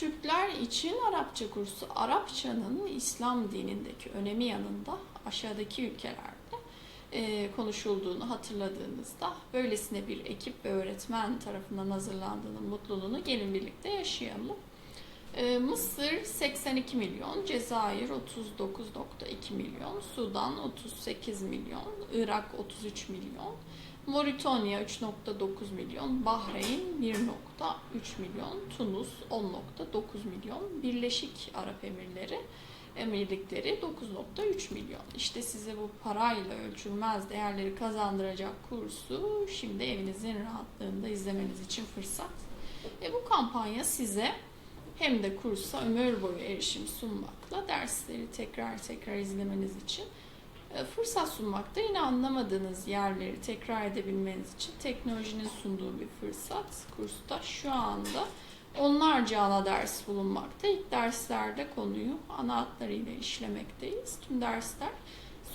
Türkler için Arapça kursu Arapçanın İslam dinindeki önemi yanında aşağıdaki ülkelerde e, konuşulduğunu hatırladığınızda böylesine bir ekip ve öğretmen tarafından hazırlandığının mutluluğunu gelin birlikte yaşayalım. E, Mısır 82 milyon, Cezayir 39.2 milyon, Sudan 38 milyon, Irak 33 milyon, Moritanya 3.9 milyon, Bahreyn 1.3 milyon, Tunus 10.9 milyon, Birleşik Arap Emirleri Emirlikleri 9.3 milyon. İşte size bu parayla ölçülmez değerleri kazandıracak kursu şimdi evinizin rahatlığında izlemeniz için fırsat. E bu kampanya size hem de kursa ömür boyu erişim sunmakla dersleri tekrar tekrar izlemeniz için e, fırsat sunmakta yine anlamadığınız yerleri tekrar edebilmeniz için teknolojinin sunduğu bir fırsat. Kursta şu anda onlarca ana ders bulunmakta. İlk derslerde konuyu ana hatlarıyla işlemekteyiz. Tüm dersler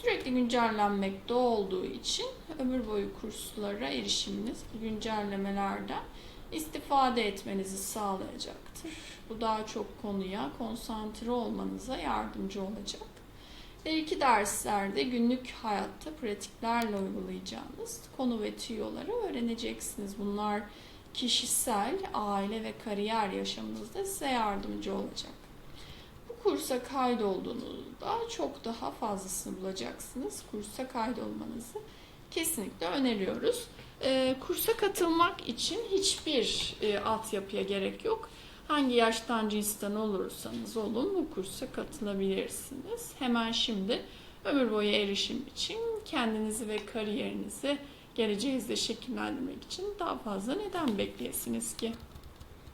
sürekli güncellenmekte olduğu için ömür boyu kurslara erişiminiz bu güncellemelerden istifade etmenizi sağlayacaktır. Bu daha çok konuya konsantre olmanıza yardımcı olacak. Ve iki derslerde günlük hayatta pratiklerle uygulayacağınız konu ve tüyoları öğreneceksiniz. Bunlar kişisel, aile ve kariyer yaşamınızda size yardımcı olacak. Bu kursa kaydolduğunuzda çok daha fazlasını bulacaksınız. Kursa kaydolmanızı kesinlikle öneriyoruz. Ee, kursa katılmak için hiçbir e, altyapıya gerek yok. Hangi yaştan cinsten olursanız olun bu kursa katılabilirsiniz. Hemen şimdi ömür boyu erişim için kendinizi ve kariyerinizi geleceğinizde şekillendirmek için daha fazla neden bekleyesiniz ki?